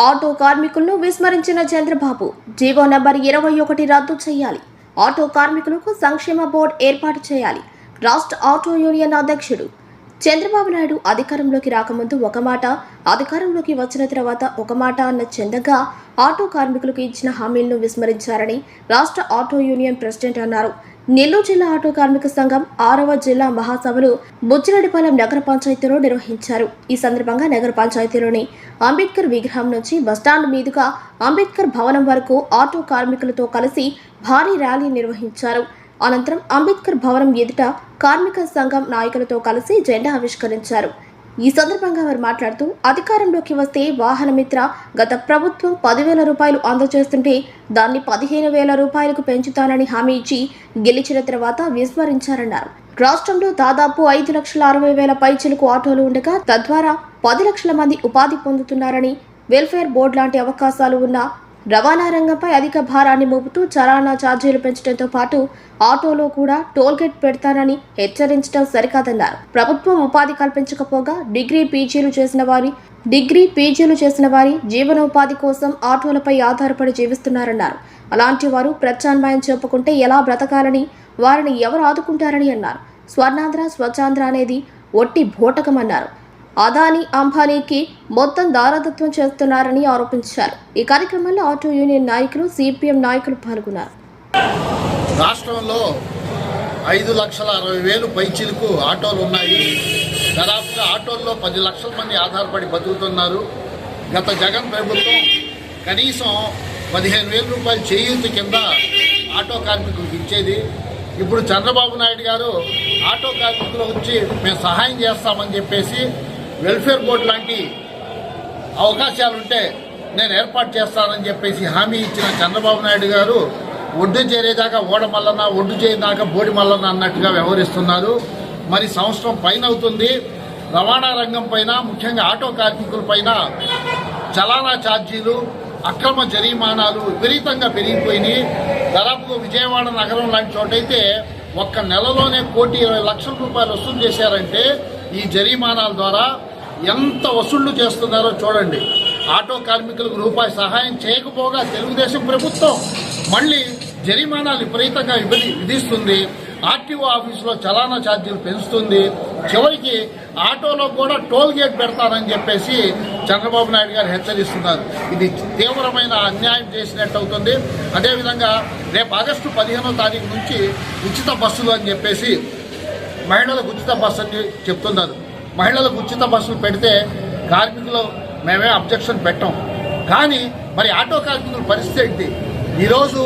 Auto కార్మికులను విస్మరించిన Chandrababu GO number ఇరవై ఒకటి రద్దు చేయాలి. ఆటో కార్మికులకు సంక్షేమ బోర్డు ఏర్పాటు చేయాలి. రాష్ట్ర ఆటో యూనియన్ అధ్యక్షుడు చంద్రబాబు నాయుడు అధికారంలోకి రాకముందు ఒక మాట అధికారంలోకి వచ్చిన తర్వాత ఒక మాట అన్న చందగా ఆటో కార్మికులకు ఇచ్చిన హామీలను విస్మరించారని రాష్ట్ర ఆటో యూనియన్ ప్రెసిడెంట్ అన్నారు. నెల్లూరు జిల్లా ఆటో కార్మిక సంఘం ఆరవ జిల్లా మహాసభలు బుచ్చిరెడ్డిపాలెం నగర పంచాయతీలో నిర్వహించారు. ఈ సందర్భంగా నగర పంచాయతీలోని అంబేద్కర్ విగ్రహం నుంచి బస్టాండ్ మీదుగా అంబేద్కర్ భవనం వరకు ఆటో కార్మికులతో కలిసి భారీ ర్యాలీ నిర్వహించారు. అనంతరం అంబేద్కర్ భవనం ఎదుట కార్మిక సంఘం నాయకులతో కలిసి జెండా ఆవిష్కరించారు. ఈ సందర్భంగా వారు మాట్లాడుతూ అధికారంలోకి వస్తే వాహనమిత్ర గత ప్రభుత్వం పదివేల రూపాయలు అందజేస్తుంటే దాన్ని పదిహేను వేల రూపాయలకు పెంచుతానని హామీ ఇచ్చి గెలిచిన తర్వాత విస్మరించారన్నారు. రాష్ట్రంలో దాదాపు ఐదు లక్షల అరవై వేల పైచిలకు ఆటోలు ఉండగా తద్వారా పది లక్షల మంది ఉపాధి పొందుతున్నారని వెల్ఫేర్ బోర్డు లాంటి అవకాశాలు ఉన్న రవాణా రంగంపై అధిక భారాన్ని మోపుతూ చలానా ఛార్జీలు పెంచడంతో పాటు ఆటోలో కూడా టోల్గేట్ పెడతారని పెడతానని హెచ్చరించడం సరికాదన్నారు. ప్రభుత్వం ఉపాధి కల్పించకపోగా డిగ్రీ పీజీలు చేసిన వారి డిగ్రీ పీజీలు చేసిన వారి జీవనోపాధి కోసం ఆటోలపై ఆధారపడి జీవిస్తున్నారన్నారు. అలాంటి వారు ప్రత్యామ్నాయం చెప్పుకుంటే ఎలా బ్రతకాలని వారిని ఎవరు ఆదుకుంటారని అన్నారు. స్వర్ణాంధ్ర స్వచ్ఛాంధ్ర అనేది ఒట్టి భోటకమన్నారు అదానీ అంబానీకి మొత్తం దారదత్వం చేస్తున్నారని ఆరోపించారు. ఈ కార్యక్రమంలో ఆటో యూనియన్ నాయకులు సిపిఎం నాయకులు పాల్గొన్నారు. రాష్ట్రంలో ఐదు లక్షల అరవై వేలు పైచీలకు ఆటోలు ఉన్నాయి. దాదాపుగా ఆటోల్లో పది లక్షల మంది ఆధారపడి బతుకుతున్నారు. గత జగన్ ప్రభుత్వం కనీసం పదిహేను వేల రూపాయలు చేయూత కింద ఆటో కార్మికులకు ఇచ్చేది. ఇప్పుడు చంద్రబాబు నాయుడు గారు ఆటో కార్మికులు వచ్చి మేము సహాయం చేస్తామని చెప్పేసి వెల్ఫేర్ బోర్డు లాంటి అవకాశాలుంటే నేను ఏర్పాటు చేస్తానని చెప్పేసి హామీ ఇచ్చిన చంద్రబాబు నాయుడు గారు ఒడ్డు చేరేదాకా ఓడ మల్లన్న ఒడ్డు చేయదాకా బోడి మల్లన్న అన్నట్టుగా వ్యవహరిస్తున్నారు. మరి సంవత్సరం పైన అవుతుంది రవాణా రంగం పైన ముఖ్యంగా ఆటో కార్మికుల పైన చలానా ఛార్జీలు అక్రమ జరిమానాలు విపరీతంగా పెరిగిపోయినాయి. దాదాపు విజయవాడ నగరం లాంటి చోటైతే ఒక్క నెలలోనే కోటి ఇరవై లక్షల రూపాయలు వసూలు చేశారంటే ఈ జరిమానాల ద్వారా ఎంత వసూళ్ళు చేస్తున్నారో చూడండి. ఆటో కార్మికులకు రూపాయి సహాయం చేయకపోగా తెలుగుదేశం ప్రభుత్వం మళ్ళీ జరిమానాలు విపరీతంగా విధి- విధిస్తుంది. ఆర్టీఓ ఆఫీసులో చలానా ఛార్జీలు పెంచుతుంది. చివరికి ఆటోలో కూడా టోల్ గేట్ పెడతారని చెప్పేసి చంద్రబాబు నాయుడు గారు హెచ్చరిస్తున్నారు. ఇది తీవ్రమైన అన్యాయం చేసినట్టు అవుతుంది. అదేవిధంగా రేపు ఆగస్టు పదిహేనో తారీఖు నుంచి ఉచిత బస్సులు అని చెప్పేసి మహిళలకు ఉచిత బస్సు అని చెప్తున్నారు. మహిళలకు ఉచిత బస్సులు పెడితే కార్మికులు మేమే అబ్జెక్షన్ పెట్టాం. కానీ మరి ఆటో కార్మికుల పరిస్థితి ఏంటి? ఈరోజు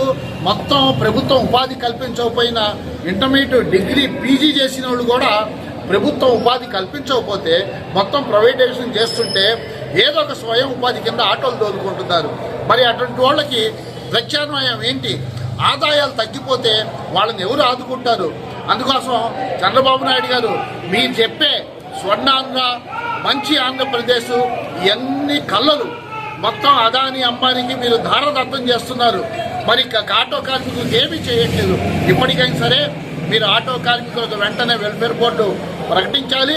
మొత్తం ప్రభుత్వం ఉపాధి కల్పించకపోయినా ఇంటర్మీడియట్ డిగ్రీ పీజీ చేసిన వాళ్ళు కూడా ప్రభుత్వం ఉపాధి కల్పించకపోతే మొత్తం ప్రైవేటైజేషన్ చేస్తుంటే ఏదో ఒక స్వయం ఉపాధి కింద ఆటోలు తోలుకుంటున్నారు మరి అటువంటి వాళ్ళకి ప్రత్యామ్నాయం ఏంటి? ఆదాయాలు తగ్గిపోతే వాళ్ళని ఎవరు ఆదుకుంటారు? అందుకోసం చంద్రబాబు నాయుడు గారు మీరు చెప్పే స్వర్ణాంధ్ర మంచి ఆంధ్రప్రదేశ్ ఇవన్నీ కళ్ళలు. మొత్తం అదాని అంబానీకి మీరు ధారదత్తం చేస్తున్నారు. మరి ఇక ఆటో కార్మికులకు ఏమీ చేయట్లేదు. ఇప్పటికైనా సరే మీరు ఆటో కార్మికులకు వెంటనే వెల్ఫేర్ బోర్డు ప్రకటించాలి.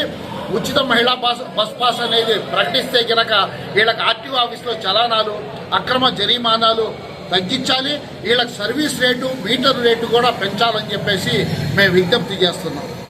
ఉచిత మహిళా పాస్ బస్ పాస్ అనేది ప్రకటిస్తే గనక వీళ్ళకి ఆర్టీఓ ఆఫీస్లో చలానాలు అక్రమ జరిమానాలు తగ్గించాలి. వీళ్ళకి సర్వీస్ రేటు మీటర్ రేటు కూడా పెంచాలని చెప్పేసి మేము విజ్ఞప్తి చేస్తున్నాం.